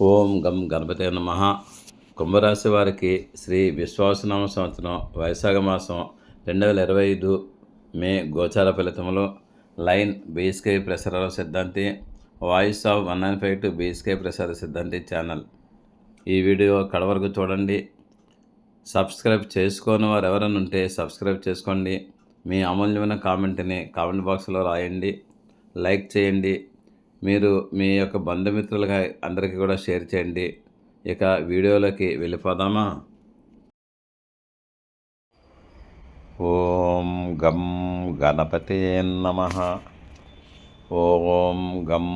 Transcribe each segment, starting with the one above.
ఓం గం గణపతే నమ. కుంభరాశి వారికి శ్రీ విశ్వాసనామ సంవత్సరం వైశాఖ మాసం రెండు వేల ఇరవై ఐదు మే గోచార ఫలితములు. Line BSK Prasara Siddhanti voice of one nine five two BSK Prasara Siddhanti channel. ఈ వీడియో కడ వరకు చూడండి. సబ్స్క్రైబ్ చేసుకోని వారు ఎవరైనా ఉంటే సబ్స్క్రైబ్ చేసుకోండి. మీ అమూల్యమైన కామెంట్ని కామెంట్ బాక్స్లో రాయండి. లైక్ చేయండి. మీరు మీ యొక్క బంధుమిత్రులుగా అందరికీ కూడా షేర్ చేయండి. ఇక వీడియోలోకి వెళ్ళిపోదామా? ఓం గం గణపతే నమ. ఓం గం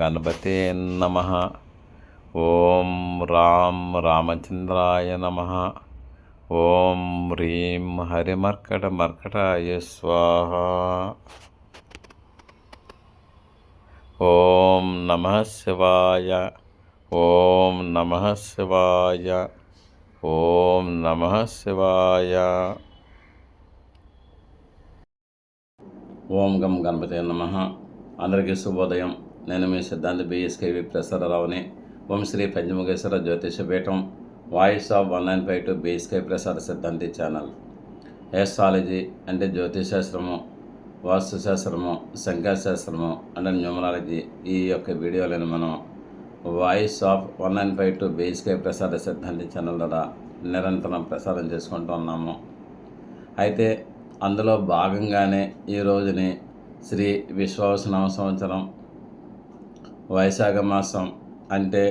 గణపతే నమ. ఓం రాం రామచంద్రాయ నమ. ఓం హ్రీం హరిమర్కట మర్కటాయ స్వాహ. ఓం నమ శివాయ. ఓం నమ శివాయ. ఓం నమ శివాయ. ఓం గం గణపతి నమ. అందరికీ శుభోదయం. నేను మీ సిద్ధాంతి బిఎస్కేవి ప్రసాదరావుని. ఓం Shri Panchamukheshwara Jyotisha Peetham voice of one nine five two BSK Prasara Siddhanti channel. ఏస్ట్రాలజీ అంటే జ్యోతిషాస్త్రము వాస్తుశాస్త్రము సంఖ్యాశాస్త్రము అండ్ న్యూమరాలజీ. ఈ యొక్క వీడియోలను మనం voice of one nine five two BSK Prasada Siddhanti channel ద్వారా నిరంతరం ప్రసారం చేసుకుంటూ ఉన్నాము. అయితే అందులో భాగంగానే ఈ రోజుని శ్రీ విశ్వాసనామ సంవత్సరం వైశాఖ మాసం అంటే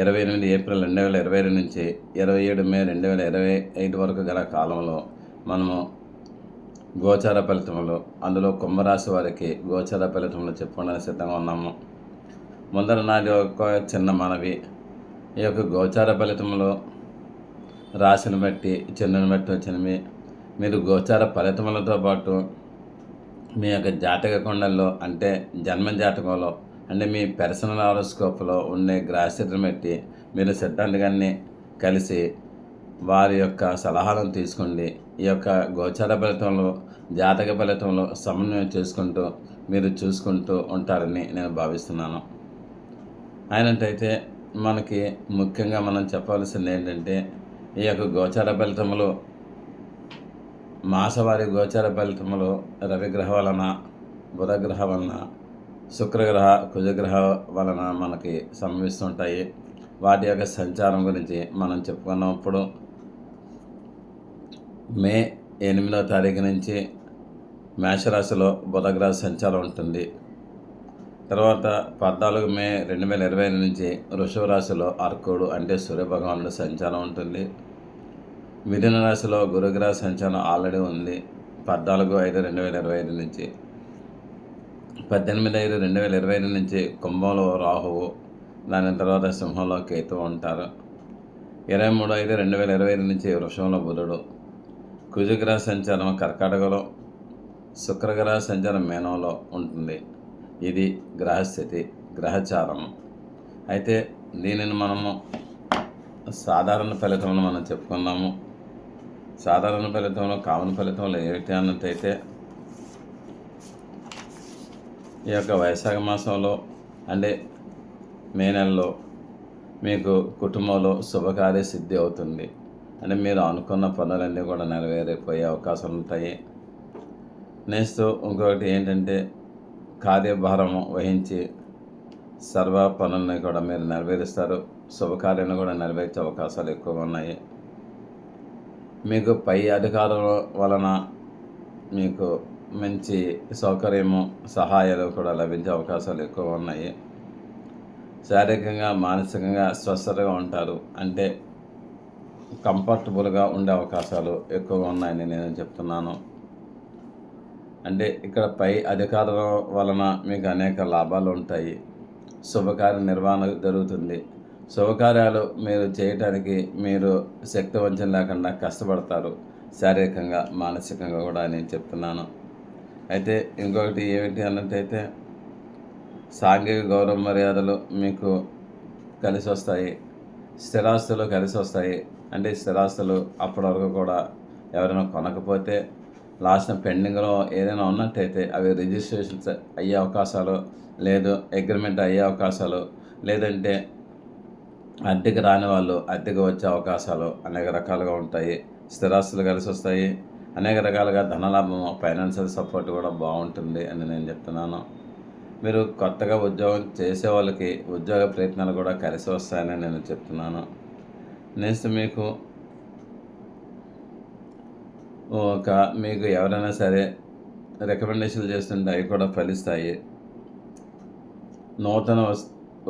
ఇరవై ఎనిమిది ఏప్రిల్ రెండు వేల ఇరవై రెండు నుంచి ఇరవై ఏడు మే రెండు వేల ఇరవై ఐదు వరకు గల కాలంలో మనము గోచార ఫలితములు. అందులో కుంభరాశి వారికి గోచార ఫలితములు చెప్పుకోవడానికి సిద్ధంగా ఉన్నాము. ముందర నాటి ఒక చిన్న మనవి. ఈ యొక్క గోచార ఫలితములు రాశిని బట్టి చంద్రుని బట్టి వచ్చినవి. మీరు గోచార ఫలితములతో పాటు మీ యొక్క జాతక కొండల్లో అంటే జన్మ జాతకంలో అంటే మీ పర్సనల్ హారోస్కోప్లో ఉండే గ్రాసిని బట్టి మీరు సిద్ధాంతగాన్ని కలిసి వారి యొక్క సలహాలను తీసుకోండి ఈ యొక్క గోచార ఫలితంలో జాతక ఫలితంలో సమన్వయం చేసుకుంటూ మీరు చూసుకుంటూ ఉంటారని నేను భావిస్తున్నాను. అయినట్టయితే మనకి ముఖ్యంగా మనం చెప్పవలసింది ఏంటంటే ఈ యొక్క గోచార ఫలితములు మాసవారి గోచార ఫలితములు రవిగ్రహ వలన బుధగ్రహ వలన శుక్రగ్రహ కుజగ్రహ వలన మనకి సంభవిస్తుంటాయి వాటి యొక్క సంచారం గురించి మనం చెప్పుకున్నప్పుడు మే ఎనిమిదో తారీఖు నుంచి మేషరాశిలో బుధగ్రహ సంచారం ఉంటుంది. తర్వాత పద్నాలుగు మే రెండు వేల ఇరవై నుంచి వృషభ రాశిలో అర్కుడు అంటే సూర్యభగవానుడు సంచారం ఉంటుంది. మిథున రాశిలో గురుగ్రహ సంచారం ఆల్రెడీ ఉంది. పద్నాలుగు ఐదు రెండు వేల ఇరవై ఐదు నుంచి పద్దెనిమిది ఐదు రెండు వేల ఇరవై ఐదు నుంచి కుంభంలో రాహువు దాని తర్వాత సింహంలో కేతు ఉంటారు. ఇరవై మూడు ఐదు రెండు వేల ఇరవై ఐదు నుంచి వృషంలో బుధుడు కుజగ్రహ సంచారం కర్కాటకలో శుక్రగ్రహ సంచారం మేనంలో ఉంటుంది. ఇది గ్రహస్థితి గ్రహచారం. అయితే దీనిని మనము సాధారణ ఫలితంలో మనం చెప్పుకున్నాము సాధారణ ఫలితంలో కామన్ ఫలితంలో ఏమిటి అన్నట్టయితే ఈ యొక్క వైశాఖ మాసంలో అంటే మే నెలలో మీకు కుటుంబంలో శుభకార్య సిద్ధి అవుతుంది. అంటే మీరు అనుకున్న పనులన్నీ కూడా నెరవేరిపోయే అవకాశాలు ఉంటాయి. నెక్స్ట్ ఇంకొకటి ఏంటంటే కార్యభారం వహించి సర్వ పనులని కూడా మీరు నెరవేరుస్తారు. శుభకార్యాన్ని కూడా నెరవేర్చే అవకాశాలు ఎక్కువగా ఉన్నాయి. మీకు పై అధికారుల వలన మీకు మంచి సౌకర్యము సహాయాలు కూడా లభించే అవకాశాలు ఎక్కువ ఉన్నాయి. శారీరకంగా మానసికంగా స్వస్థతగా ఉంటారు. అంటే కంఫర్టబుల్గా ఉండే అవకాశాలు ఎక్కువగా ఉన్నాయని నేను చెప్తున్నాను. అంటే ఇక్కడ పై అధికారుల వలన మీకు అనేక లాభాలు ఉంటాయి. శుభకార్య నిర్వహణ జరుగుతుంది. శుభకార్యాలు మీరు చేయటానికి మీరు శక్తివంచన లేకుండా కష్టపడతారు. శారీరకంగా మానసికంగా కూడా నేను చెప్తున్నాను. అయితే ఇంకొకటి ఏమిటి అన్నట్టయితే సాంఘిక గౌరవ మర్యాదలు మీకు కలిసి వస్తాయి స్థిరాస్తులు కలిసి వస్తాయి. అంటే స్థిరాస్తులు అప్పటి వరకు కూడా ఎవరైనా కొనకపోతే లాస్ట్ పెండింగ్లో ఏదైనా ఉన్నట్టయితే అవి రిజిస్ట్రేషన్ అయ్యే అవకాశాలు లేదు అగ్రిమెంట్ అయ్యే అవకాశాలు లేదంటే అద్దెకి రాని వాళ్ళు అద్దెకి వచ్చే అవకాశాలు అనేక రకాలుగా ఉంటాయి. స్థిరాస్తులు కలిసి వస్తాయి. అనేక రకాలుగా ధనలాభం ఫైనాన్షియల్ సపోర్ట్ కూడా బాగుంటుంది అని నేను చెప్తున్నాను. మీరు కొత్తగా ఉద్యోగం చేసే వాళ్ళకి ఉద్యోగ ప్రయత్నాలు కూడా కలిసి వస్తాయని నేను చెప్తున్నాను. నెక్స్ట్ మీకు ఒక మీకు ఎవరైనా సరే రికమెండేషన్లు చేస్తుంటే అవి కూడా ఫలిస్తాయి. నూతన వస్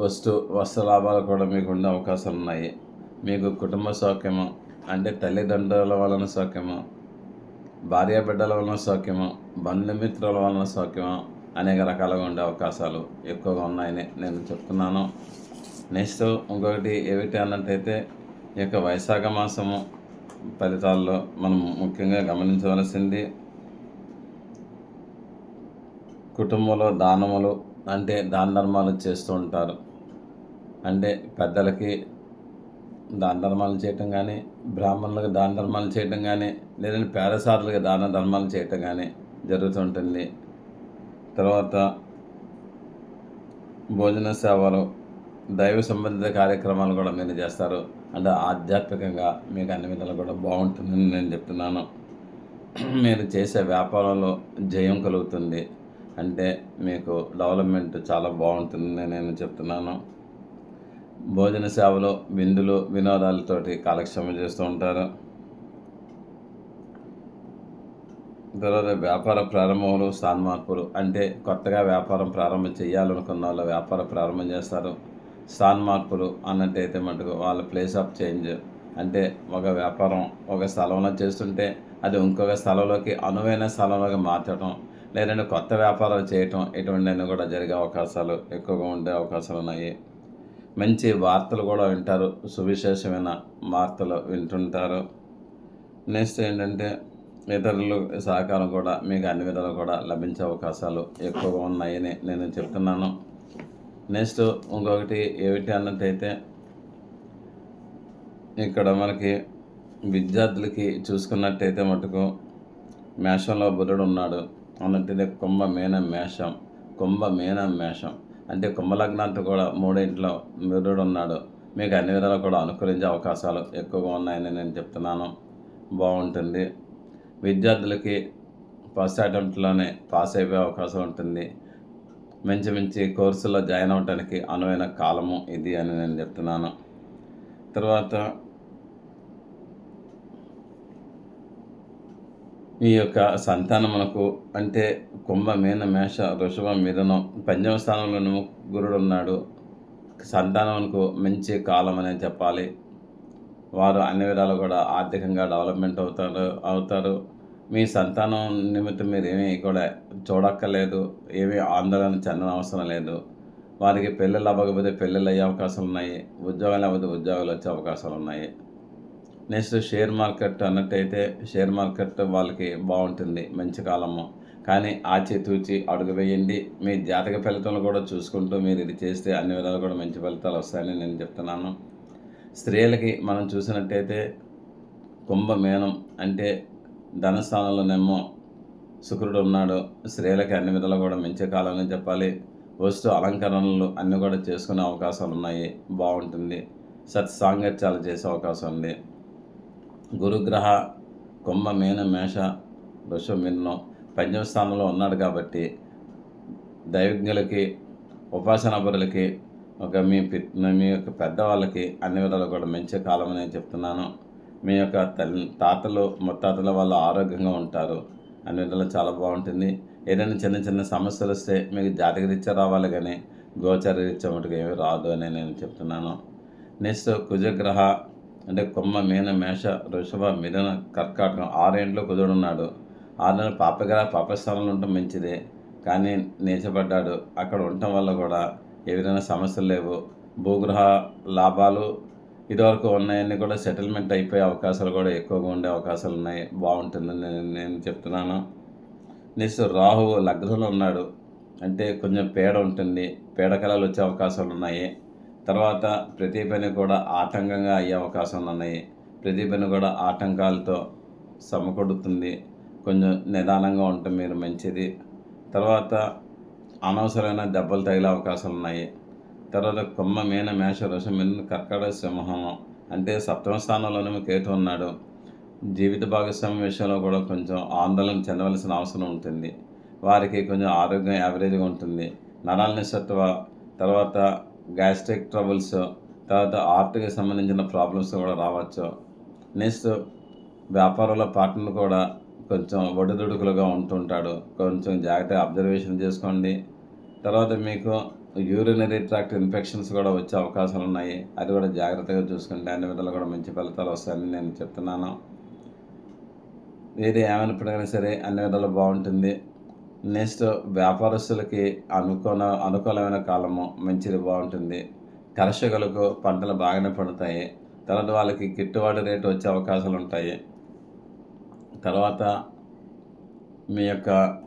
వస్తు వస్త్ర లాభాలు కూడా మీకు ఉండే అవకాశాలు ఉన్నాయి. మీకు కుటుంబ సౌఖ్యము అంటే తల్లిదండ్రుల వలన సౌఖ్యము భార్యాబిడ్డల వలన సౌఖ్యము బంధుమిత్రుల వలన సౌఖ్యము అనేక రకాలుగా ఉండే అవకాశాలు ఎక్కువగా ఉన్నాయని నేను చెప్తున్నాను. నెక్స్ట్ ఇంకొకటి ఏమిటి అన్నట్టయితే ఈ యొక్క వైశాఖ మాసము ఫలితాల్లో మనం ముఖ్యంగా గమనించవలసింది కుటుంబంలో దానములు అంటే దాన ధర్మాలు చేస్తూ ఉంటారు. అంటే పెద్దలకి దాన ధర్మాలు చేయటం కానీ బ్రాహ్మణులకు దాన ధర్మాలు చేయటం కానీ లేదంటే పేదసారులకు దాన ధర్మాలు చేయటం కానీ జరుగుతుంటుంది తర్వాత భోజన సేవలు దైవ సంబంధిత కార్యక్రమాలు కూడా మీరు చేస్తారు. అంటే ఆధ్యాత్మికంగా మీకు అన్ని విధాలు కూడా బాగుంటుందని నేను చెప్తున్నాను. మీరు చేసే వ్యాపారంలో జయం కలుగుతుంది. అంటే మీకు డెవలప్మెంట్ చాలా బాగుంటుందని నేను చెప్తున్నాను. భోజన సేవలో విందులు వినోదాలతోటి కాలక్షేమం చేస్తూ ఉంటారు. తర్వాత వ్యాపార ప్రారంభములు స్థాన మార్పులు అంటే కొత్తగా వ్యాపారం ప్రారంభం చేయాలనుకున్న వాళ్ళు వ్యాపారం ప్రారంభం చేస్తారు. స్థాన మార్పులు అన్నట్టయితే మటుకు వాళ్ళ ప్లేస్ ఆఫ్ చేంజ్ అంటే ఒక వ్యాపారం ఒక స్థలంలో చేస్తుంటే అది ఇంకొక స్థలంలోకి అనువైన స్థలంలోకి మార్చడం లేదంటే కొత్త వ్యాపారాలు చేయటం ఇటువంటివన్నీ కూడా జరిగే అవకాశాలు ఎక్కువగా ఉండే అవకాశాలు ఉన్నాయి. మంచి వార్తలు కూడా వింటారు. సువిశేషమైన వార్తలు వింటుంటారు. నెక్స్ట్ ఏంటంటే ఇతరులు సహకారం కూడా మీకు అన్ని విధాలు కూడా లభించే అవకాశాలు ఎక్కువగా ఉన్నాయని నేను చెప్తున్నాను. నెక్స్ట్ ఇంకొకటి ఏమిటి అన్నట్టయితే ఇక్కడ మనకి విద్యార్థులకి చూసుకున్నట్టయితే మటుకు మేషంలో బుధుడు ఉన్నాడు అన్నట్టయితే కుంభ మేన మేషం కుంభ మేన మేషం. అంటే కుంభలగ్నాంతో కూడా మూడింట్లో బుధుడు ఉన్నాడు. మీకు అన్ని విధాలు కూడా అనుకూలించే అవకాశాలు ఎక్కువగా ఉన్నాయని నేను చెప్తున్నాను. బాగుంటుంది. విద్యార్థులకి ఫస్ట్ అటెంప్ట్లోనే పాస్ అయిపోయే అవకాశం ఉంటుంది. మంచి మంచి కోర్సులో జాయిన్ అవ్వడానికి అనువైన కాలము ఇది అని నేను చెప్తున్నాను. తర్వాత ఈ యొక్క సంతానమునకు అంటే కుంభ మీన మేష వృషభ మిథునం పంచమ స్థానంలోనూ గురుడు ఉన్నాడు. సంతానమునకు మంచి కాలం అనేది చెప్పాలి. వారు అన్ని విధాలు కూడా ఆర్థికంగా డెవలప్మెంట్ అవుతారు అవుతారు. మీ సంతానం నిమిత్తం మీరు ఏమీ కూడా చూడక్కర్లేదు ఏమీ ఆందోళన చెందన అవసరం లేదు. వారికి పెళ్ళిళ్ళు అవ్వకపోతే పెళ్ళిళ్ళు అయ్యే అవకాశాలు ఉన్నాయి ఉద్యోగాలు అవ్వకపోతే ఉద్యోగాలు వచ్చే అవకాశాలు ఉన్నాయి. నెక్స్ట్ షేర్ మార్కెట్ అన్నట్టయితే షేర్ మార్కెట్ వాళ్ళకి బాగుంటుంది మంచి కాలము. కానీ ఆచితూచి అడుగు వేయండి. మీ జాతక ఫలితాలు కూడా చూసుకుంటూ మీరు ఇది చేస్తే అన్ని విధాలు కూడా మంచి ఫలితాలు వస్తాయని నేను చెప్తున్నాను. స్త్రీలకి మనం చూసినట్టయితే కుంభమేనం అంటే ధనస్థానంలోనేమో శుక్రుడు ఉన్నాడు. స్త్రీలకి అన్ని విధాలు కూడా మంచి కాలం అని చెప్పాలి. వస్తు అలంకరణలు అన్నీ కూడా చేసుకునే అవకాశాలు ఉన్నాయి. బాగుంటుంది. సత్ సాంగత్యాలు చేసే అవకాశం ఉంది. గురుగ్రహ కుంభ మీన మేష వృషమిన్నం పంచమ స్థానంలో ఉన్నాడు కాబట్టి దైవజ్ఞులకి ఉపాసన పరులకి ఒక మీ పి- మీ యొక్క పెద్దవాళ్ళకి అన్ని విధాలు కూడా మంచి కాలం అని నేను చెప్తున్నాను. మీ యొక్క తల్లి తాతలు ముత్తాతల వాళ్ళు ఆరోగ్యంగా ఉంటారు అన్ని విధాలు చాలా బాగుంటుంది. ఏదైనా చిన్న చిన్న సమస్యలు వస్తే మీకు జాతక రీత్యా రావాలి కానీ గోచర రీత్యా మటుకు ఏమీ రాదు అని నేను చెప్తున్నాను. నెక్స్ట్ కుజగ్రహ అంటే కొమ్మ మీన మేష వృషభ మిథున కర్కాటకం ఆరేంట్లో కుజుడు ఉన్నాడు. ఆరు నెలలు పాపగ్రహ పాపస్థానంలో ఉండటం మంచిదే. కానీ నీచపడ్డాడు. అక్కడ ఉండటం వల్ల కూడా ఏ విధమైన సమస్యలు లేవు. భూగ్రహ లాభాలు ఇదివరకు ఉన్నాయన్నీ కూడా సెటిల్మెంట్ అయిపోయే అవకాశాలు కూడా ఎక్కువగా ఉండే అవకాశాలు ఉన్నాయి. బాగుంటుందని నేను చెప్తున్నాను. నెక్స్ట్ రాహువు లగ్నంలో ఉన్నాడు. అంటే కొంచెం పేడ ఉంటుంది. పేడకళలు వచ్చే అవకాశాలు ఉన్నాయి. తర్వాత ప్రతి పని కూడా ఆటంకంగా అయ్యే అవకాశాలు ఉన్నాయి. ప్రతి పని కూడా ఆటంకాలతో సమకూడుతుంది కొంచెం నిదానంగా ఉంటే మీరు మంచిది. తర్వాత అనవసరమైన దెబ్బలు తగిలే అవకాశాలు ఉన్నాయి. తర్వాత కొమ్మ మీన మేష వృషం మిథున కర్కట సింహం అంటే సప్తమ స్థానంలోనే కేతు ఉన్నాడు. జీవిత భాగస్వామి విషయంలో కూడా కొంచెం ఆందోళన చెందవలసిన అవసరం ఉంటుంది. వారికి కొంచెం ఆరోగ్యం యావరేజ్గా ఉంటుంది. నరాల నిస్సత్వ తర్వాత గ్యాస్ట్రిక్ ట్రబుల్స్ తర్వాత ఆర్ట్కి సంబంధించిన ప్రాబ్లమ్స్ కూడా రావచ్చు. నెక్స్ట్ వ్యాపారంలో పార్ట్నర్ కూడా కొంచెం ఒడిదుడుకులుగా ఉంటుంటాడు. కొంచెం జాగ్రత్తగా అబ్జర్వేషన్ చేసుకోండి. తర్వాత మీకు యూరినరీ ట్రాక్ట్ ఇన్ఫెక్షన్స్ కూడా వచ్చే అవకాశాలు ఉన్నాయి. అది కూడా జాగ్రత్తగా చూసుకుంటే అన్ని విధాలు కూడా మంచి ఫలితాలు వస్తాయని నేను చెప్తున్నాను. ఏది ఏమైనప్పటికైనా సరే అన్ని విధాలు బాగుంటుంది. నెక్స్ట్ వ్యాపారస్తులకి అనుకూల అనుకూలమైన కాలము మంచిది బాగుంటుంది. కర్షకులకు పంటలు బాగానే పడతాయి. తర్వాత వాళ్ళకి గిట్టుబాటు రేటు వచ్చే అవకాశాలు ఉంటాయి. తర్వాత మీ యొక్క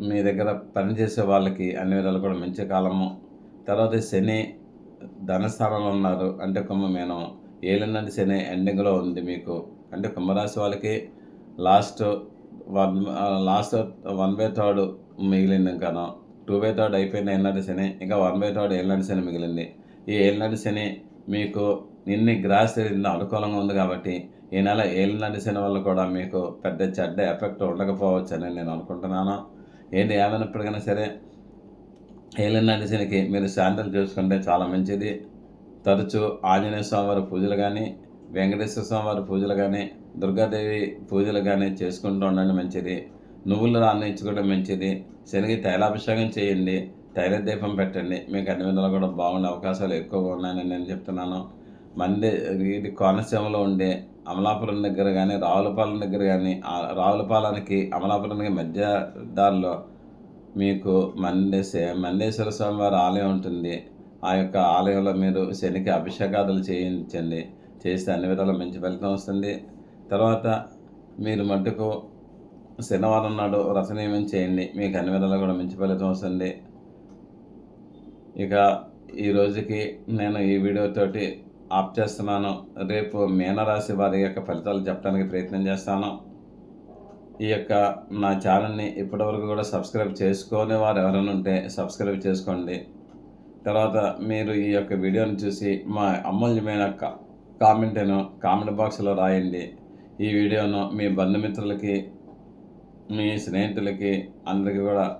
మీ దగ్గర పనిచేసే వాళ్ళకి అన్ని విధాలు కూడా మంచి కాలము. తర్వాత శని ధనస్థానంలో ఉన్నారు. అంటే కుంభమేనం. ఏలినాటి శని ఎండింగ్లో ఉంది మీకు. అంటే కుంభరాశి వాళ్ళకి last one last one by third మిగిలింది ఇంకాను. టూ బై థర్డ్ అయిపోయింది ఏళ్ళనాటి శని. ఇంకా వన్ బై థర్డ్ ఏళ్ళనాటి శని మిగిలింది. ఈ ఏళ్ళనాటి శని మీకు నిన్ని గ్రాస్ అనుకూలంగా ఉంది కాబట్టి ఈ నెల ఏళ్ళనాటి శని వల్ల కూడా మీకు పెద్ద చెడ్డ ఎఫెక్ట్ ఉండకపోవచ్చు అని నేను అనుకుంటున్నాను. ఏంటి ఏమైనప్పటికైనా సరే ఏలినాటి శనికి మీరు శాంతం చేసుకుంటే చాలా మంచిది. తరచూ ఆంజనేయ స్వామి వారి పూజలు కానీ వెంకటేశ్వర స్వామి వారి పూజలు కానీ దుర్గాదేవి పూజలు కానీ చేసుకుంటూ ఉండడం మంచిది. నువ్వులు రాన్నించుకోవడం మంచిది. శనికి తైలాభిషేకం చేయండి. తైల దీపం పెట్టండి. మీకు అన్ని విధాలు కూడా బాగుండే అవకాశాలు ఎక్కువగా ఉన్నాయని నేను చెప్తున్నాను. మంది ఇది కోనసీమలో ఉండే అమలాపురం దగ్గర కానీ రావులపాలెం దగ్గర కానీ రావులపాలెంకి అమలాపురానికి మధ్య దారిలో మీకు మందేశే మండేశ్వర స్వామి వారి ఆలయం ఉంటుంది. ఆ యొక్క ఆలయంలో మీరు శనికి అభిషేకాదులు చేయించండి. చేస్తే అన్ని విధాలు మంచి ఫలితం వస్తుంది. తర్వాత మీరు మట్టుకు శనివారం నాడు రసనియమం చేయండి. మీకు అన్ని విధాలు కూడా మంచి ఫలితం వస్తుంది. ఇక ఈ రోజుకి నేను ఈ వీడియోతోటి ఆప్ చేస్తున్నాను. రేపు మీనరాశి వారి యొక్క ఫలితాలు చెప్పడానికి ప్రయత్నం చేస్తాను. ఈ యొక్క నా ఛానల్ని ఇప్పటివరకు కూడా సబ్స్క్రైబ్ చేసుకొని వారు ఎవరైనా ఉంటే సబ్స్క్రైబ్ చేసుకోండి. తర్వాత మీరు ఈ యొక్క వీడియోని చూసి మా అమూల్యమైన కా- కామెంట్ను కామెంట్ బాక్స్లో రాయండి. ఈ వీడియోను మీ బంధుమిత్రులకి మీ స్నేహితులకి అందరికీ కూడా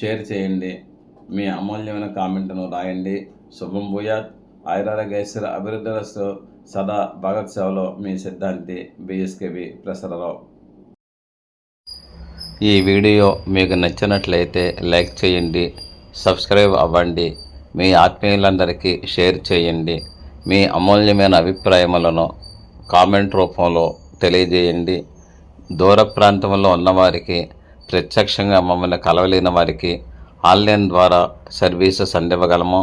షేర్ చేయండి. మీ అమూల్యమైన కామెంట్ను రాయండి. శుభం భూయాత్. ఆయురారోగ్యేశ్వర అభివృద్ధిరస్తు సదా భగత్ సేవలో మీ సిద్ధాంతి బిఎస్కేవి ప్రసరరావు ఈ వీడియో మీకు నచ్చినట్లయితే లైక్ చేయండి సబ్స్క్రైబ్ అవ్వండి మీ ఆత్మీయులందరికీ షేర్ చేయండి మీ అమూల్యమైన అభిప్రాయములను కామెంట్ రూపంలో తెలియజేయండి. దూర ప్రాంతంలో ఉన్నవారికి ప్రత్యక్షంగా మమ్మల్ని కలవలేని వారికి ఆన్లైన్ ద్వారా సర్వీసెస్ అందివ్వగలము.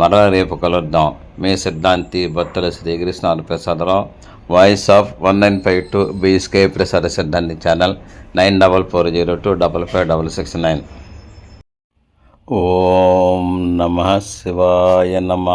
మరల రేపు కలుద్దాం. మీ సిద్ధాంతి భక్తుల Srikrishna Prasadarao voice of one nine five two BSK Prasada Siddhanti channel nine double four zero two double five double six nine ఓం నమ శివాయ నమ.